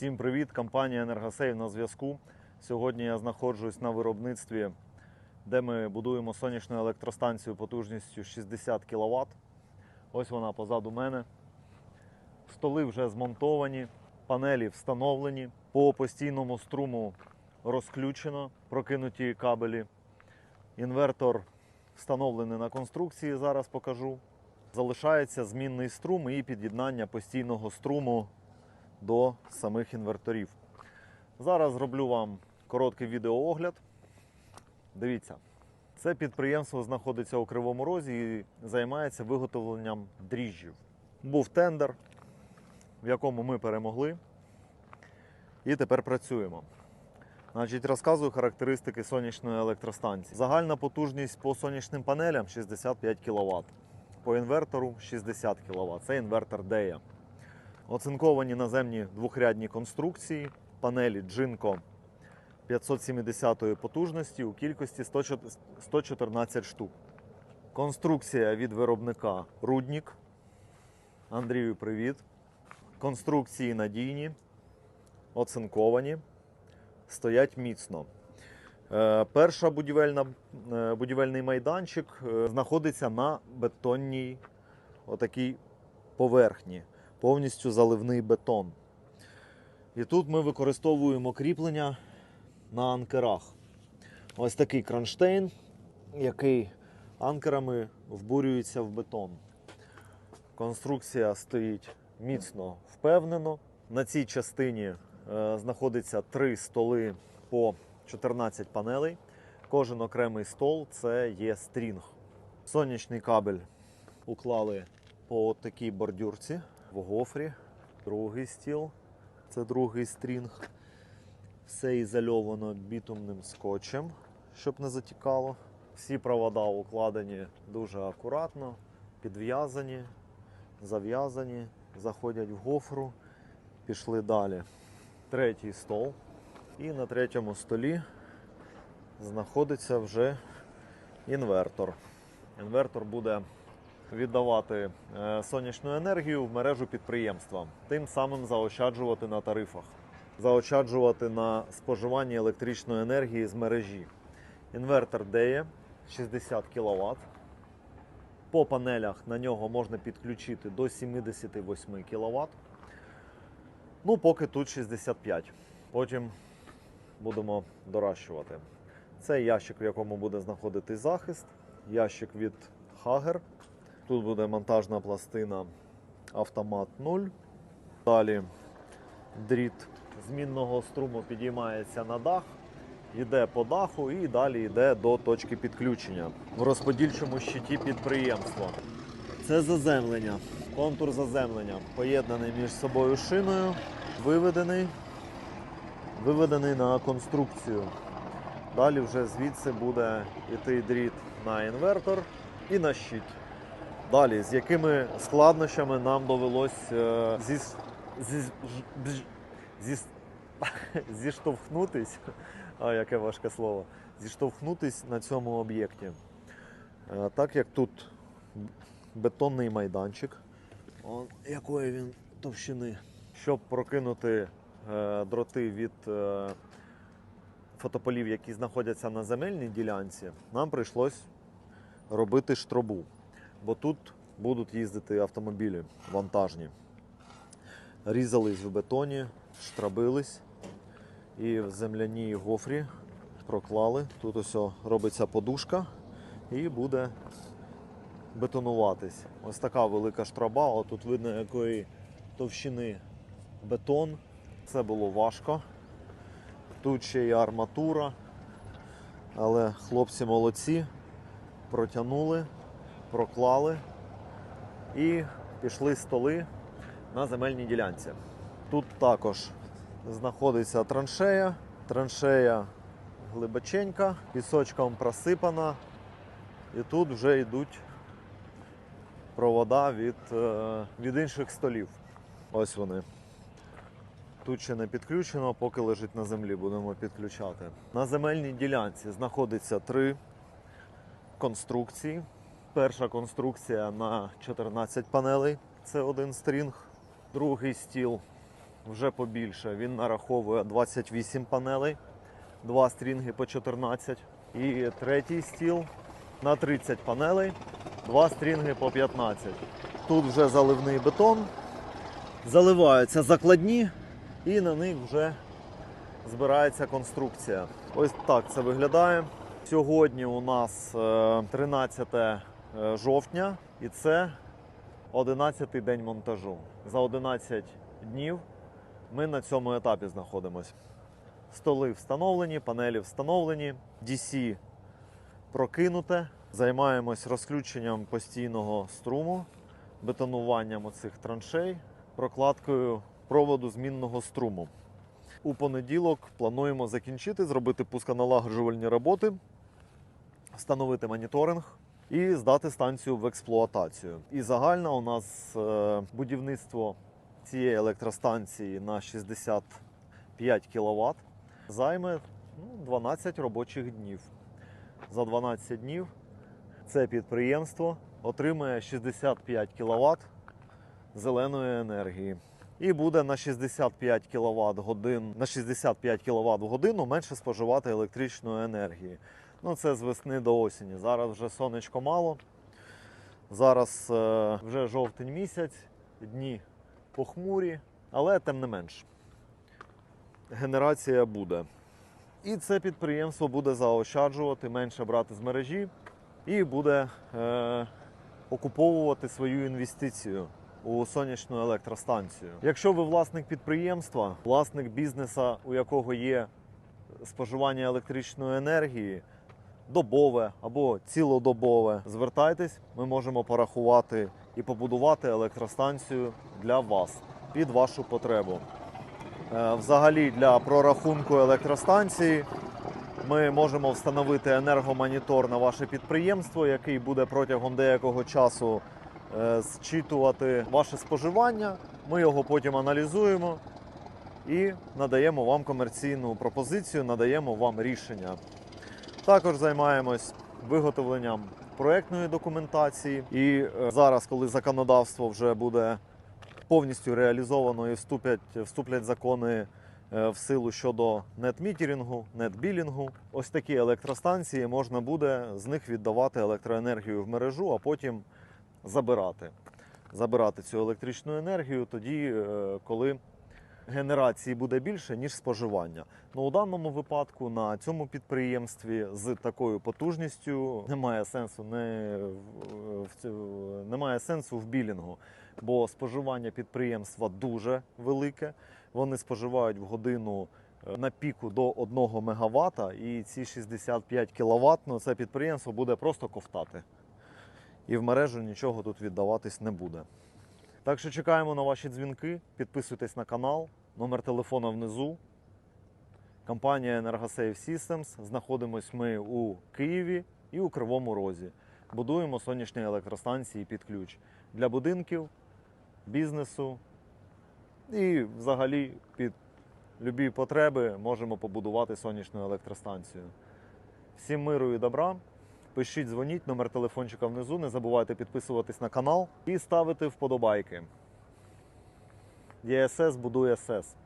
Всім привіт! Компанія Енергосейв на зв'язку. Сьогодні я знаходжусь на виробництві, де ми будуємо сонячну електростанцію потужністю 60 кВт. Ось вона позаду мене. Столи вже змонтовані, панелі встановлені. По постійному струму розключено прокинуті кабелі. Інвертор встановлений на конструкції, зараз покажу. Залишається змінний струм і під'єднання постійного струму до самих інверторів. Зараз зроблю вам короткий відеоогляд. Дивіться, це підприємство знаходиться у Кривому Розі і займається виготовленням дріжджів. Був тендер, в якому ми перемогли. І тепер працюємо. Значить, розказую характеристики сонячної електростанції. Загальна потужність по сонячним панелям 65 кВт. По інвертору 60 кВт. Це інвертор DEA. Оцинковані наземні двохрядні конструкції, панелі Джинко 570 потужності у кількості 114 штук. Конструкція від виробника Руднік. Андрію, привіт. Конструкції надійні, оцинковані, стоять міцно. Е, Перша будівельна, е, будівельний майданчик е, знаходиться на бетонній отакій поверхні повністю заливний бетон. І тут ми використовуємо кріплення на анкерах. Ось такий кронштейн, який анкерами вбурюється в бетон. Конструкція стоїть міцно впевнено. На цій частині е, знаходиться три столи по 14 панелей. Кожен окремий стол це є стрінг. Сонячний кабель уклали по такій бордюрці в гофрі. Другий стіл. Це другий стрінг. Все ізольовано бітумним скотчем, щоб не затікало. Всі провода укладені дуже акуратно, підв'язані, зав'язані, заходять в гофру, пішли далі. Третій стол. І на третьому столі знаходиться вже інвертор. Інвертор буде віддавати е, сонячну енергію в мережу підприємства, тим самим заощаджувати на тарифах, заощаджувати на споживанні електричної енергії з мережі. Інвертор DEA 60 кВт. По панелях на нього можна підключити до 78 кВт. Ну, поки тут 65. Потім будемо доращувати. Це ящик, в якому буде знаходитись захист, ящик від Hager. Тут буде монтажна пластина автомат 0. Далі дріт змінного струму підіймається на дах, йде по даху і далі йде до точки підключення в розподільчому щиті підприємства. Це заземлення, контур заземлення, поєднаний між собою шиною, виведений, виведений на конструкцію. Далі вже звідси буде йти дріт на інвертор і на щит. Далі, з якими складнощами нам довелось е, зі, зі, зі, зіштовхнутись, а яке важке слово, зіштовхнутись на цьому об'єкті. Е, так як тут бетонний майданчик, он, якої він товщини, щоб прокинути е, дроти від е, фотополів, які знаходяться на земельній ділянці, нам прийшлось робити штробу бо тут будуть їздити автомобілі вантажні. Різались в бетоні, штрабились і в земляній гофрі проклали. Тут ось робиться подушка і буде бетонуватись. Ось така велика штраба, О, тут видно якої товщини бетон. Це було важко. Тут ще й арматура, але хлопці молодці, протягнули проклали і пішли столи на земельній ділянці. Тут також знаходиться траншея. Траншея глибоченька, пісочком просипана. І тут вже йдуть провода від, е, від інших столів. Ось вони. Тут ще не підключено, поки лежить на землі, будемо підключати. На земельній ділянці знаходиться три конструкції. Перша конструкція на 14 панелей, це один стрінг. Другий стіл вже побільше. Він нараховує 28 панелей, два стрінги по 14. І третій стіл на 30 панелей, два стрінги по 15. Тут вже заливний бетон, заливаються закладні і на них вже збирається конструкція. Ось так це виглядає. Сьогодні у нас е, 13 е, жовтня і це 11-й день монтажу. За 11 днів ми на цьому етапі знаходимося. Столи встановлені, панелі встановлені, DC прокинуте. Займаємось розключенням постійного струму, бетонуванням оцих траншей, прокладкою проводу змінного струму. У понеділок плануємо закінчити, зробити пусконалагоджувальні роботи, встановити моніторинг і здати станцію в експлуатацію. І загально у нас е, будівництво цієї електростанції на 65 кВт займе ну, 12 робочих днів. За 12 днів це підприємство отримає 65 кВт зеленої енергії. І буде на 65 кВт годин на 65 кВт в годину менше споживати електричної енергії. Ну це з весни до осені. Зараз вже сонечко мало. Зараз е, вже жовтень місяць, дні похмурі, але тим не менш. Генерація буде. І це підприємство буде заощаджувати, менше брати з мережі і буде е, окуповувати свою інвестицію у сонячну електростанцію. Якщо ви власник підприємства, власник бізнеса, у якого є споживання електричної енергії, добове або цілодобове, звертайтесь, ми можемо порахувати і побудувати електростанцію для вас під вашу потребу. Е, Взагалі для прорахунку електростанції ми можемо встановити енергомонітор на ваше підприємство, який буде протягом деякого часу е, зчитувати ваше споживання. Ми його потім аналізуємо і надаємо вам комерційну пропозицію, надаємо вам рішення. Також займаємось виготовленням проектної документації. І е, зараз, коли законодавство вже буде повністю реалізовано і вступлять, вступлять закони е, в силу щодо нетмітерінгу, нетбілінгу, ось такі електростанції можна буде з них віддавати електроенергію в мережу, а потім забирати. Забирати цю електричну енергію тоді, е, коли генерації буде більше, ніж споживання. Ну, у даному випадку на цьому підприємстві з такою потужністю немає сенсу не в, немає сенсу в білінгу, бо споживання підприємства дуже велике. Вони споживають в годину е, на піку до 1 МВт, і ці 65 кВт, ну, це підприємство буде просто ковтати. І в мережу нічого тут віддаватись не буде. Так що чекаємо на ваші дзвінки, підписуйтесь на канал, номер телефона внизу. Компанія Energosave Systems. Знаходимось ми у Києві і у Кривому Розі. Будуємо сонячні електростанції під ключ для будинків, бізнесу і взагалі під любі потреби можемо побудувати сонячну електростанцію. Всім миру і добра. Пишіть, дзвоніть, номер телефончика внизу. Не забувайте підписуватись на канал і ставити вподобайки. ЄСС будує СЕС.